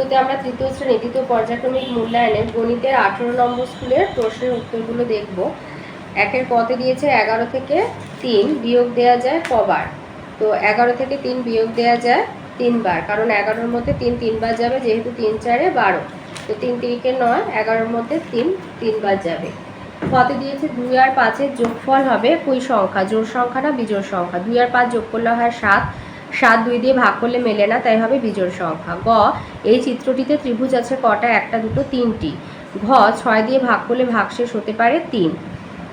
ভিডিওতে আমরা তৃতীয় শ্রেণি, দ্বিতীয় পর্যায়ক্রমিক মূল্যায়নের গণিতের আঠেরো নম্বর স্কুলের প্রশ্নের উত্তরগুলো দেখব। একের পথে দিয়েছে এগারো থেকে তিন, বিয়োগ দেওয়া যায় কবার। তো এগারো থেকে তিন, বিয়োগ দেওয়া যায় তিনবার, কারণ এগারোর মধ্যে তিন তিনবার যাবে, যেহেতু তিন চারে বারো। তো তিন তিরিকে নয়, এগারোর মধ্যে তিন তিনবার যাবে। পথে দিয়েছে দুই আর পাঁচের যোগফল হবে কুই সংখ্যা, জোড় সংখ্যা না বিজোড় সংখ্যা। দুই আর পাঁচ যোগ করলে হয় সাত সাত দুই দিয়ে ভাগ করলে মেলে না, তাই হবে বিজোড় সংখ্যা। গ, এই চিত্রটিতে ত্রিভুজ আছে কটা? একটা, দুটো, তিনটি। ঘ, ছয় দিয়ে ভাগ করলে ভাগশেষ হতে পারে তিন।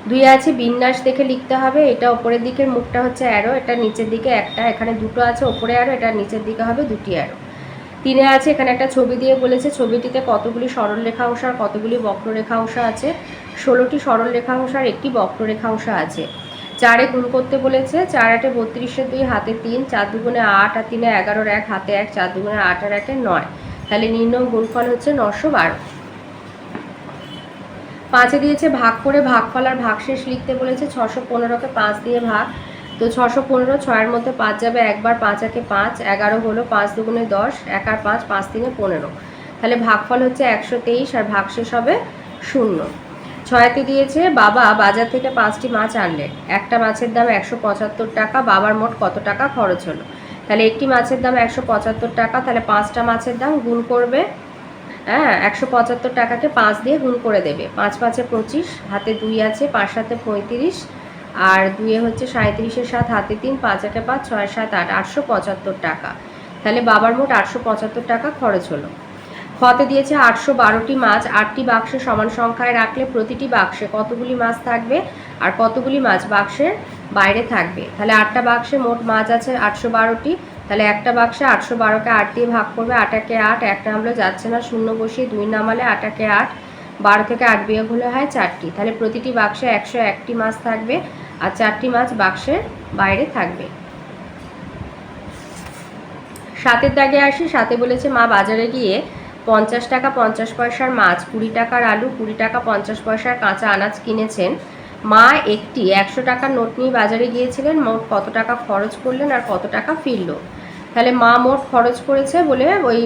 দুই আছে বিন্যাস দেখে লিখতে হবে, এটা ওপরের দিকের মুখটা হচ্ছে অ্যারো এটা নিচের দিকে একটা, এখানে দুটো আছে ওপরে অ্যারো এটা নিচের দিকে হবে দুটি অ্যারো তিনে আছে, এখানে একটা ছবি দিয়ে বলেছে, ছবিটিতে কতগুলি সরল রেখাংশ আর কতগুলি বক্ররেখাংশ আছে? ষোলোটি সরল রেখাংশ আর একটি বক্ররেখাংশ আছে। চারে গুণ করতে বলেছে, চার আটে বত্রিশের দুই, হাতে তিন, চার দুগুণে আট আর তিনে এগারোর এক, হাতে এক, চার দুগুণে আট আর একে নয়। তাহলে নির্ণয় গুণফল হচ্ছে নশো বারো। পাঁচে দিয়েছে ভাগ করে ভাগফল আর ভাগশেষ লিখতে বলেছে ছশো পনেরোকে পাঁচ দিয়ে ভাগ। তো ছশো পনেরো ছয়ের মধ্যে পাঁচ যাবে একবার পাঁচ একে পাঁচ, এগারো হলো পাঁচ দুগুণে দশ, এক আর পাঁচ পাঁচ তিনে পনেরো। তাহলে ভাগফল হচ্ছে একশো তেইশ আর ভাগশেষ হবে শূন্য। ছয়তে দিয়েছে, বাবা বাজার থেকে পাঁচটি মাছ আনলেন একটা মাছের দাম একশো পঁচাত্তর টাকা, বাবার মোট কত টাকা খরচ হলো? তাহলে একটি মাছের দাম একশো পঁচাত্তর টাকা, তাহলে পাঁচটা মাছের দাম গুণ করবে হ্যাঁ একশো পঁচাত্তর টাকাকে পাঁচ দিয়ে গুণ করে দেবে। পাঁচ পাঁচে পঁচিশ, হাতে দুই আছে, পাঁচ সাথে পঁয়ত্রিশ, আর দুইয়ে হচ্ছে সাঁত্রিশের সাত, হাতে তিন, পাঁচ একে পাঁচ, ছয় সাত আট, আটশো পঁচাত্তর টাকা। তাহলে বাবার মোট আটশো পঁচাত্তর টাকা খরচ হলো। খতে দিয়েছে আটশো বারোটি মাছ, আটটি বাক্সে সমান সংখ্যায় রাখলে প্রতিটি বাক্সে কতগুলি মাছ থাকবে আর কতগুলি মাছ বাক্সের বাইরে থাকবে? তাহলে আটটা বাক্সে মোট মাছ আছে আটশো বারোটি, তাহলে একটা বাক্সে আটশো বারোকে আট দিয়ে ভাগ করবে, আটাকে আট, এক নামলে যাচ্ছে না, শূন্য বসিয়ে দুই নামালে আটাকে আট, বারো থেকে আট বিয়োগ হলে হয় চারটি। তাহলে প্রতিটি বাক্সে একশো একটি মাছ থাকবে আর চারটি মাছ বাক্সের বাইরে থাকবে। সাতের দাগে আসি সাথে বলেছে, মা বাজারে গিয়ে পঞ্চাশ টাকা পঞ্চাশ পয়সার মাছ, কুড়ি টাকার আলু, কুড়ি টাকা পঞ্চাশ পয়সার কাঁচা আনাজ কিনেছেন। মা একটি একশো টাকার নোট নিয়ে বাজারে গিয়েছিলেন, মোট কত টাকা খরচ করলেন আর কত টাকা ফিরল? তাহলে মা মোট খরচ করেছে বলে ওই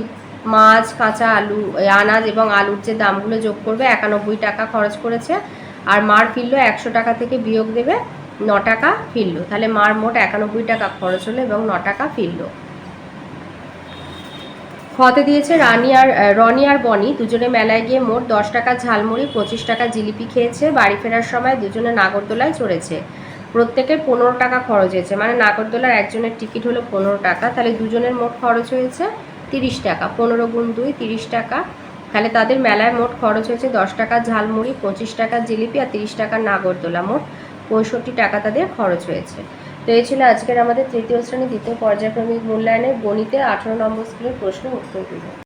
মাছ, কাঁচা আলু আনাজ এবং আলুর যে দামগুলো যোগ করবে, একানব্বই টাকা খরচ করেছে। আর মার ফিরলো একশো টাকা থেকে বিয়োগ দেবে, ন টাকা ফিরল। তাহলে মার মোট একানব্বই টাকা খরচ হলো এবং ন টাকা ফিরলো। খতে দিয়েছে রানি আর রনি আর বনি। দুজনে মেলায় গিয়ে মোট দশ টাকা ঝালমুড়ি, পঁচিশ টাকা জিলিপি খেয়েছে। বাড়ি ফেরার সময় দুজনে নাগরদোলায় চড়েছে। প্রত্যেকের পনেরো টাকা খরচ হয়েছে। মানে নাগরদোলার একজনের টিকিট হলো পনেরো টাকা। তাহলে দুজনের মোট খরচ হয়েছে তিরিশ টাকা। পনেরো গুণ দুই, তিরিশ টাকা। তাহলে তাদের মেলায় মোট খরচ হয়েছে দশ টাকা ঝালমুড়ি, পঁচিশ টাকা জিলিপি আর তিরিশ টাকা নাগরদোলা। মোট পঁয়ষট্টি টাকা তাদের খরচ হয়েছে। তো এই ছিল আজকের আমাদের তৃতীয় শ্রেণি দ্বিতীয় পর্যায়ক্রমিক মূল্যায়নের গণিতে আঠারো নম্বর স্কুলের প্রশ্ন উত্তরগুলো